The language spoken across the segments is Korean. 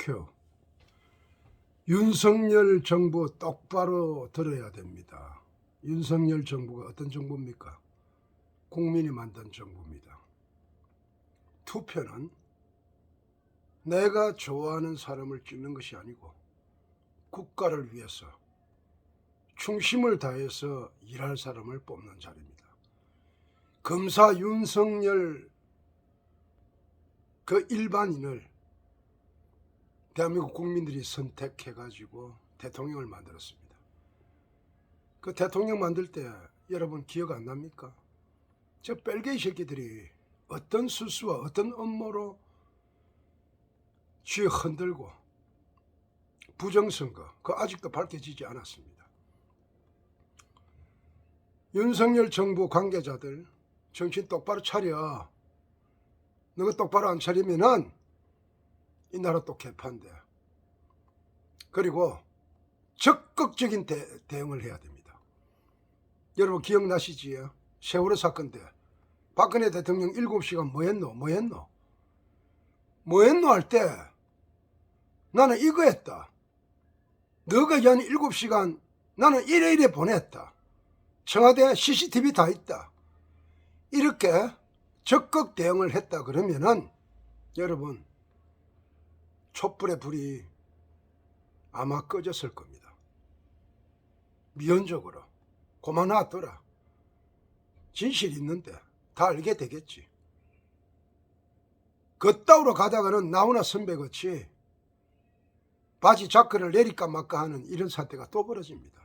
큐. 윤석열 정부 똑바로 들어야 됩니다. 윤석열 정부가 어떤 정부입니까? 국민이 만든 정부입니다. 투표는 내가 좋아하는 사람을 찍는 것이 아니고 국가를 위해서 충심을 다해서 일할 사람을 뽑는 자리입니다. 검사 윤석열 그 일반인을 대한민국 국민들이 선택해가지고 대통령을 만들었습니다. 그 대통령 만들 때 여러분 기억 안 납니까? 저 뺄개이 새끼들이 어떤 수수와 어떤 업무로 쥐 흔들고 부정선거 그 아직도 밝혀지지 않았습니다. 윤석열 정부 관계자들 정신 똑바로 차려. 너가 똑바로 안 차리면은 이 나라 또 개판돼. 그리고 적극적인 대, 대응을 해야 됩니다. 여러분 기억나시지요? 세월호 사건 때 박근혜 대통령 7시간 뭐 했노? 뭐 했노? 뭐 했노 할 때 나는 이거 했다. 너가 연 7시간 나는 이래 이래 보냈다. 청와대 CCTV 다 있다. 이렇게 적극 대응을 했다 그러면은 여러분 촛불의 불이 아마 꺼졌을 겁니다. 미연적으로 고만 놔둬라. 진실 있는데 다 알게 되겠지. 그따위로 가다가는 나훈아 선배같이 바지 자크를 내릴까 말까 하는 이런 사태가 또 벌어집니다.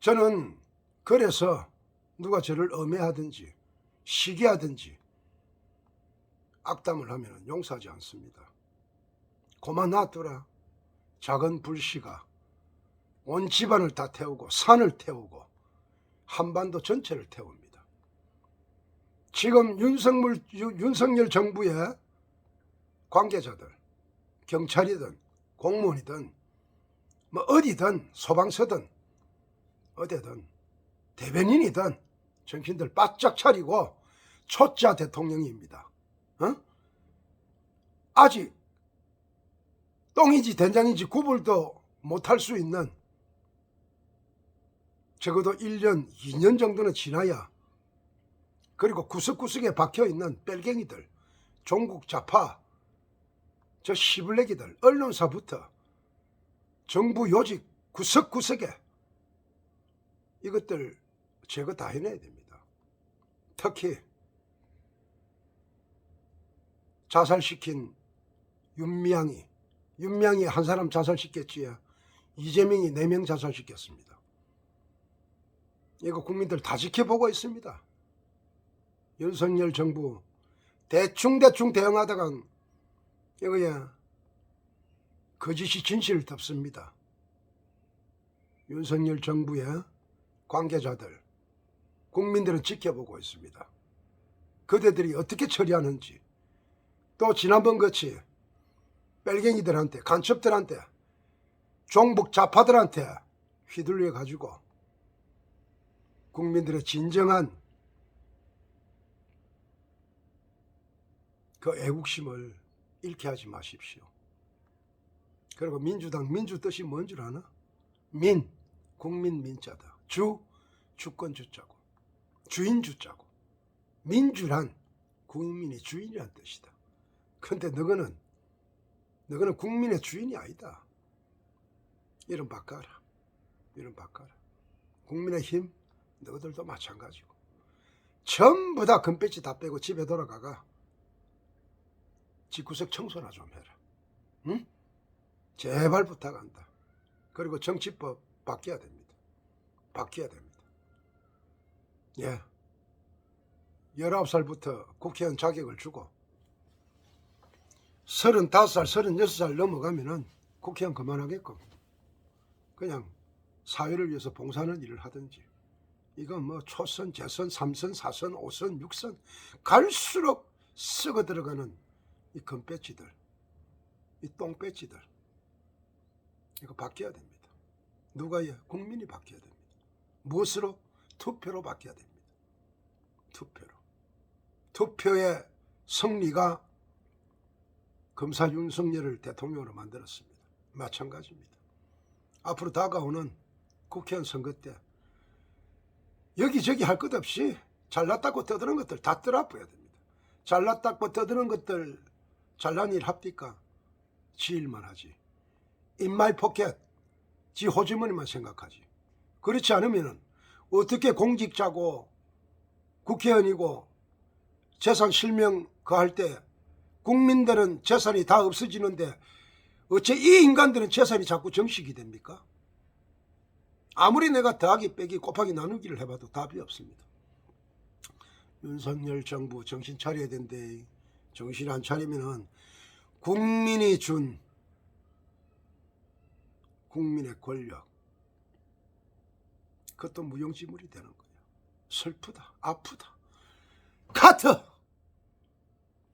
저는 그래서 누가 저를 엄해하든지 시기하든지 악담을 하면 용서하지 않습니다. 고만 놔둬라. 작은 불씨가 온 집안을 다 태우고 산을 태우고 한반도 전체를 태웁니다. 지금 윤석열, 윤석열 정부의 관계자들, 경찰이든 공무원이든 뭐 어디든 소방서든 어디든 대변인이든 정신들 바짝 차리고 초짜 대통령입니다. 어? 아직 똥인지 된장인지 구분도 못할 수 있는 적어도 1년, 2년 정도는 지나야 그리고 구석구석에 박혀있는 뺄갱이들, 종국 좌파, 저 시블레기들, 언론사부터 정부 요직 구석구석에 이것들 제거 다 해내야 됩니다. 특히 자살시킨 윤미향이 윤미향이 한 사람 자살시켰지 이재명이 네 명 자살시켰습니다. 이거 국민들 다 지켜보고 있습니다. 윤석열 정부 대충대충 대응하다가 이거야 거짓이 진실을 덮습니다. 윤석열 정부의 관계자들, 국민들은 지켜보고 있습니다. 그대들이 어떻게 처리하는지, 또 지난번 같이 뺄갱이들한테, 간첩들한테, 종북 좌파들한테 휘둘려 가지고 국민들의 진정한 그 애국심을 잃게 하지 마십시오. 그리고 민주당 민주 뜻이 뭔 줄 아나? 민, 국민 민자다. 주, 주권 주자고. 주인 주자고. 민주란 국민의 주인이란 뜻이다. 근데 너거는 너거는 국민의 주인이 아니다. 이름 바꿔라. 이름 바꿔라. 국민의 힘 너희들도 마찬가지고. 전부 다 금배지 다 빼고 집에 돌아가가 집구석 청소나 좀 해라. 응? 제발 부탁한다. 그리고 정치법 바뀌어야 됩니다. 바뀌어야 됩니다. 예. 19살부터 국회의원 자격을 주고 35살, 36살 넘어가면은 국회의원 그만하게끔 그냥 사회를 위해서 봉사하는 일을 하든지 이건 뭐 초선, 재선, 삼선, 사선, 오선, 육선 갈수록 썩어 들어가는 이 금배지들, 이 똥배지들 이거 바뀌어야 됩니다. 누가요? 국민이 바뀌어야 됩니다. 무엇으로? 투표로 바뀌어야 됩니다. 투표로. 투표의 승리가 검사 윤석열을 대통령으로 만들었습니다. 마찬가지입니다. 앞으로 다가오는 국회의원 선거 때 여기저기 할 것 없이 잘났다고 떠드는 것들 다 떠나버려야 됩니다. 잘났다고 떠드는 것들 잘난 일 합니까? 지 일만 하지. 인마이 포켓, 지 호주머니만 생각하지. 그렇지 않으면은 어떻게 공직자고 국회의원이고 재산 실명 그 할 때 국민들은 재산이 다 없어지는데 어째 이 인간들은 재산이 자꾸 정식이 됩니까? 아무리 내가 더하기 빼기 곱하기 나누기를 해봐도 답이 없습니다. 윤석열 정부 정신 차려야 된대. 정신 안 차리면은 국민이 준 국민의 권력 그것도 무용지물이 되는 거예요. 슬프다, 아프다. 카트!